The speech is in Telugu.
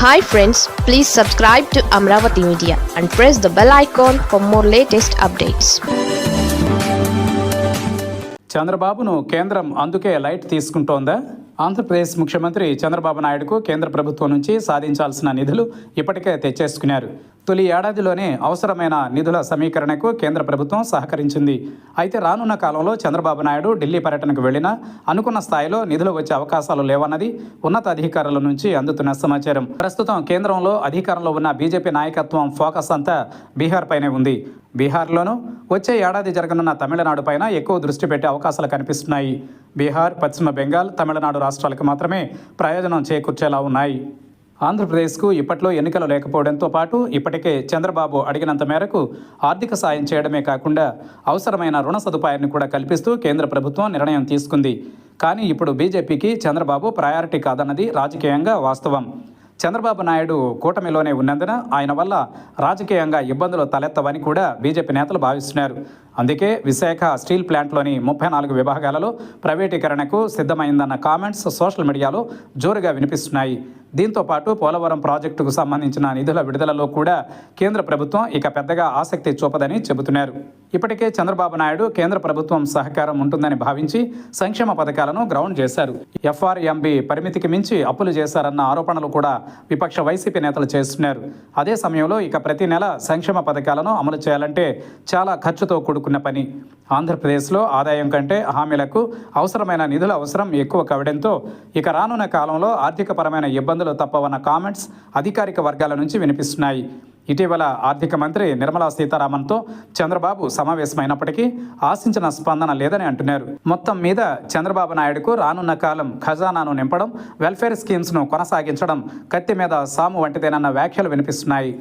Hi friends please subscribe to Amaravati media and press the bell icon for more latest updates చంద్రబాబును కేంద్రం అందుకే లైట్ తీసుకుంటోందా? ఆంధ్రప్రదేశ్ ముఖ్యమంత్రి చంద్రబాబు నాయుడుకు కేంద్ర ప్రభుత్వం నుంచి సాధించాల్సిన నిధులు ఇప్పటికే తెచ్చేసుకున్నారు. తొలి ఏడాదిలోనే అవసరమైన నిధుల సమీకరణకు కేంద్ర ప్రభుత్వం సహకరించింది. అయితే రానున్న కాలంలో చంద్రబాబు నాయుడు ఢిల్లీ పర్యటనకు వెళ్ళినా అనుకున్న స్థాయిలో నిధులు వచ్చే అవకాశాలు లేవన్నది ఉన్నత అధికారుల నుంచి అందుతున్న సమాచారం. ప్రస్తుతం కేంద్రంలో అధికారంలో ఉన్న బీజేపీ నాయకత్వం ఫోకస్ అంతా బీహార్ పైనే ఉంది. బీహార్లోనూ వచ్చే ఏడాది జరగనున్న తమిళనాడు పైన ఎక్కువ దృష్టి పెట్టే అవకాశాలు కనిపిస్తున్నాయి. బీహార్ పశ్చిమ బెంగాల్ తమిళనాడు రాష్ట్రాలకు మాత్రమే ప్రయోజనం చేకూర్చేలా ఉన్నాయి. ఆంధ్రప్రదేశ్కు ఇప్పట్లో ఎన్నికలు లేకపోవడంతో పాటు ఇప్పటికే చంద్రబాబు అడిగినంత మేరకు ఆర్థిక సాయం చేయడమే కాకుండా అవసరమైన రుణ సదుపాయాన్ని కూడా కల్పిస్తూ కేంద్ర ప్రభుత్వం నిర్ణయం తీసుకుంది. కానీ ఇప్పుడు బీజేపీకి చంద్రబాబు ప్రయారిటీ కాదన్నది రాజకీయంగా వాస్తవం. చంద్రబాబు నాయుడు కూటమిలోనే ఉన్నందున ఆయన వల్ల రాజకీయంగా ఇబ్బందులు తలెత్తవని కూడా బీజేపీ నేతలు భావిస్తున్నారు. అందుకే విశాఖ స్టీల్ ప్లాంట్లోని ముప్పై నాలుగు విభాగాలలో ప్రైవేటీకరణకు సిద్ధమైందన్న కామెంట్స్ సోషల్ మీడియాలో జోరుగా వినిపిస్తున్నాయి. దీంతో పాటు పోలవరం ప్రాజెక్టుకు సంబంధించిన నిధుల విడుదలలో కూడా కేంద్ర ప్రభుత్వం ఇక పెద్దగా ఆసక్తి చూపదని చెబుతున్నారు. ఇప్పటికే చంద్రబాబు నాయుడు కేంద్ర ప్రభుత్వం సహకారం ఉంటుందని భావించి సంక్షేమ పథకాలను గ్రౌండ్ చేశారు. ఎఫ్ఆర్ఎంబి పరిమితికి మించి అప్పులు చేశారన్న ఆరోపణలు కూడా విపక్ష వైసీపీ నేతలు చేస్తున్నారు. అదే సమయంలో ఇక ప్రతి నెల సంక్షేమ పథకాలను అమలు చేయాలంటే చాలా ఖర్చుతో కూడుకున్న పని. ఆంధ్రప్రదేశ్లో ఆదాయం కంటే హామీలకు అవసరమైన నిధుల అవసరం ఎక్కువ కావడంతో ఇక రానున్న కాలంలో ఆర్థికపరమైన ఇబ్బందులు తప్పవన్న కామెంట్స్ అధికారిక వర్గాల నుంచి వినిపిస్తున్నాయి. ఇటీవల ఆర్థిక మంత్రి నిర్మలా సీతారామన్తో చంద్రబాబు సమావేశమైనప్పటికీ ఆశించిన స్పందన లేదని అంటున్నారు. మొత్తం మీద చంద్రబాబు నాయుడుకు రానున్న కాలం ఖజానాను నింపడం వెల్ఫేర్ స్కీమ్స్ను కొనసాగించడం కత్తి మీద సాము వంటిదేనన్న వ్యాఖ్యలు వినిపిస్తున్నాయి.